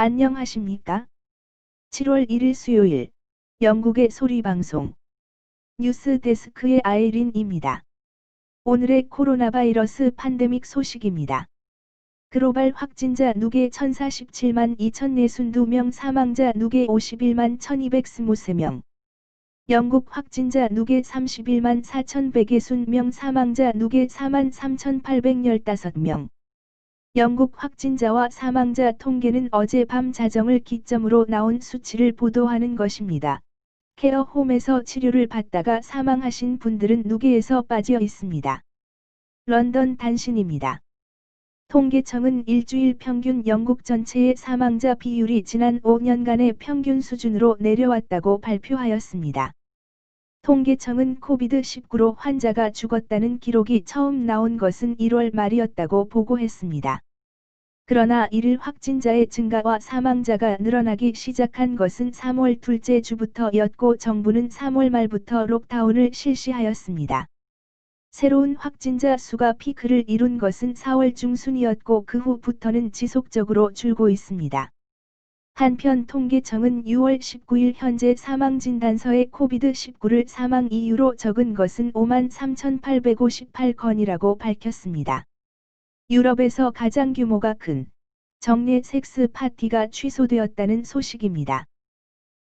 안녕하십니까? 7월 1일 수요일 영국의 소리방송 뉴스 데스크의 아이린입니다. 오늘의 코로나 바이러스 팬데믹 소식입니다. 글로벌 확진자 누계 1047만 2042명 사망자 누계 51만 1223명 영국 확진자 누계 31만 4160명 사망자 누계 4만 3815명 영국 확진자와 사망자 통계는 어젯밤 자정을 기점으로 나온 수치를 보도하는 것입니다. 케어홈에서 치료를 받다가 사망하신 분들은 누계에서 빠져 있습니다. 런던 단신입니다. 통계청은 일주일 평균 영국 전체의 사망자 비율이 지난 5년간의 평균 수준으로 내려왔다고 발표하였습니다. 통계청은 코비드-19로 환자가 죽었다는 기록이 처음 나온 것은 1월 말이었다고 보고했습니다. 그러나 이를 확진자의 증가와 사망자가 늘어나기 시작한 것은 3월 둘째 주부터였고 정부는 3월 말부터 록다운을 실시하였습니다. 새로운 확진자 수가 피크를 이룬 것은 4월 중순이었고 그 후부터는 지속적으로 줄고 있습니다. 한편 통계청은 6월 19일 현재 사망진단서에 코비드-19를 사망 이유로 적은 것은 5만 3,858건이라고 밝혔습니다. 유럽에서 가장 규모가 큰 정례 섹스 파티가 취소되었다는 소식입니다.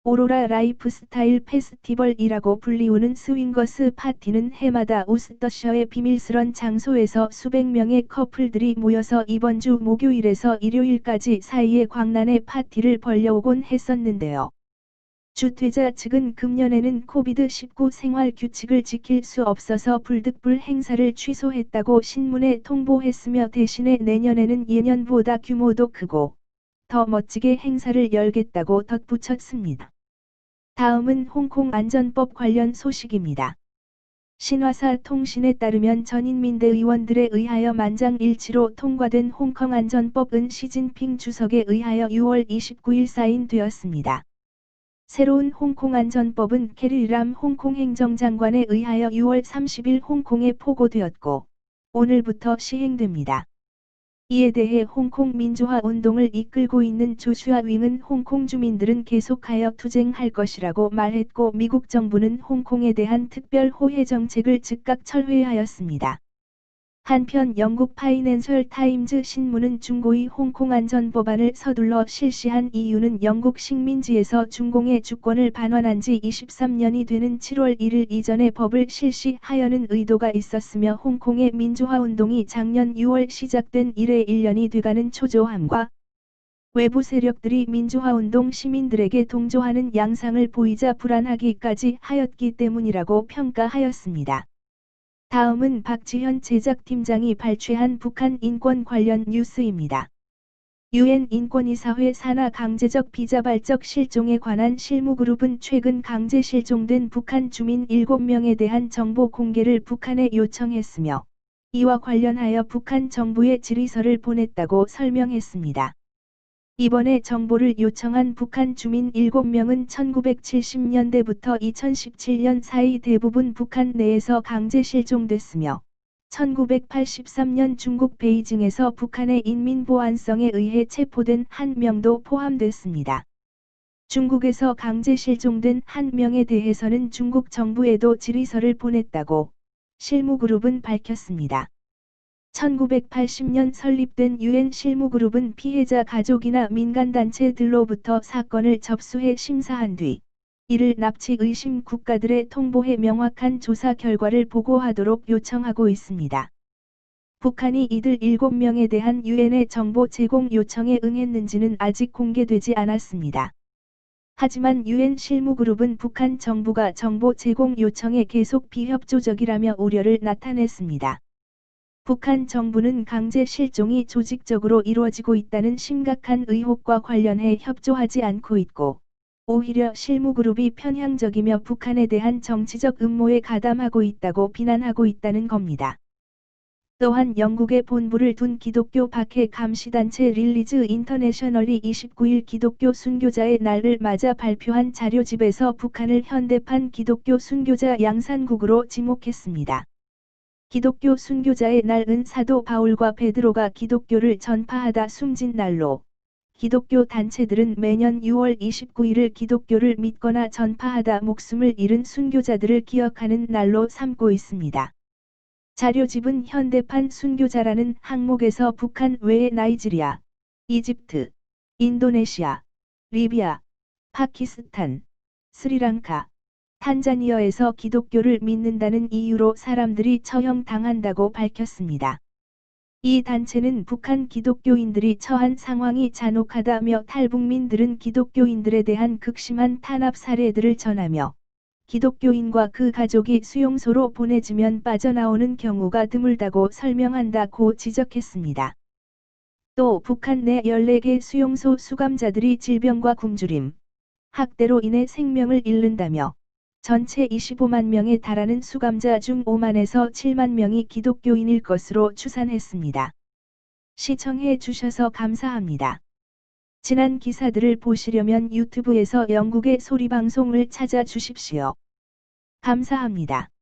오로라 라이프 스타일 페스티벌이라고 불리우는 스윙거스 파티는 해마다 우스터셔의 비밀스런 장소에서 수백 명의 커플들이 모여서 이번 주 목요일에서 일요일까지 사이에 광란의 파티를 벌려오곤 했었는데요. 주최자 측은 금년에는 코비드-19 생활 규칙을 지킬 수 없어서 불득불 행사를 취소했다고 신문에 통보했으며 대신에 내년에는 예년보다 규모도 크고 더 멋지게 행사를 열겠다고 덧붙였습니다. 다음은 홍콩 안전법 관련 소식입니다. 신화사 통신에 따르면 전인민대 의원들에 의하여 만장일치로 통과된 홍콩 안전법은 시진핑 주석에 의하여 6월 29일 사인되었습니다. 새로운 홍콩 안전법은 캐리람 홍콩 행정장관에 의하여 6월 30일 홍콩에 포고되었고 오늘부터 시행됩니다. 이에 대해 홍콩 민주화 운동을 이끌고 있는 조슈아 윙은 홍콩 주민들은 계속하여 투쟁할 것이라고 말했고 미국 정부는 홍콩에 대한 특별 호혜 정책을 즉각 철회하였습니다. 한편 영국 파이낸셜 타임즈 신문은 중고의 홍콩 안전 법안을 서둘러 실시한 이유는 영국 식민지에서 중공의 주권을 반환한 지 23년이 되는 7월 1일 이전에 법을 실시하려는 의도가 있었으며 홍콩의 민주화 운동이 작년 6월 시작된 이래 1년이 돼가는 초조함과 외부 세력들이 민주화 운동 시민들에게 동조하는 양상을 보이자 불안하기까지 하였기 때문이라고 평가하였습니다. 다음은 박지현 제작팀장이 발췌한 북한 인권 관련 뉴스입니다. 유엔 인권이사회 산하 강제적 비자발적 실종에 관한 실무그룹은 최근 강제 실종된 북한 주민 7명에 대한 정보 공개를 북한에 요청했으며 이와 관련하여 북한 정부에 질의서를 보냈다고 설명했습니다. 이번에 정보를 요청한 북한 주민 7명은 1970년대부터 2017년 사이 대부분 북한 내에서 강제 실종됐으며 1983년 중국 베이징에서 북한의 인민보안성에 의해 체포된 한 명도 포함됐습니다. 중국에서 강제 실종된 한 명에 대해서는 중국 정부에도 질의서를 보냈다고 실무그룹은 밝혔습니다. 1980년 설립된 유엔 실무그룹은 피해자 가족이나 민간단체들로부터 사건을 접수해 심사한 뒤 이를 납치 의심 국가들에 통보해 명확한 조사 결과를 보고하도록 요청하고 있습니다. 북한이 이들 7명에 대한 유엔의 정보 제공 요청에 응했는지는 아직 공개되지 않았습니다. 하지만 유엔 실무그룹은 북한 정부가 정보 제공 요청에 계속 비협조적이라며 우려를 나타냈습니다. 북한 정부는 강제 실종이 조직적으로 이루어지고 있다는 심각한 의혹과 관련해 협조하지 않고 있고 오히려 실무그룹이 편향적이며 북한에 대한 정치적 음모에 가담하고 있다고 비난하고 있다는 겁니다. 또한 영국에 본부를 둔 기독교 박해 감시단체 릴리즈 인터내셔널이 29일 기독교 순교자의 날을 맞아 발표한 자료집에서 북한을 현대판 기독교 순교자 양산국으로 지목했습니다. 기독교 순교자의 날은 사도 바울과 베드로가 기독교를 전파하다 숨진 날로 기독교 단체들은 매년 6월 29일을 기독교를 믿거나 전파하다 목숨을 잃은 순교자들을 기억하는 날로 삼고 있습니다. 자료집은 현대판 순교자라는 항목에서 북한 외에 나이지리아, 이집트, 인도네시아, 리비아, 파키스탄, 스리랑카, 탄자니아에서 기독교를 믿는다는 이유로 사람들이 처형당한다고 밝혔습니다. 이 단체는 북한 기독교인들이 처한 상황이 잔혹하다며 탈북민들은 기독교인들에 대한 극심한 탄압 사례들을 전하며 기독교인과 그 가족이 수용소로 보내지면 빠져나오는 경우가 드물다고 설명한다고 지적했습니다. 또 북한 내 14개 수용소 수감자들이 질병과 굶주림, 학대로 인해 생명을 잃는다며 전체 25만 명에 달하는 수감자 중 5만에서 7만 명이 기독교인일 것으로 추산했습니다. 시청해 주셔서 감사합니다. 지난 기사들을 보시려면 유튜브에서 영국의 소리방송을 찾아 주십시오. 감사합니다.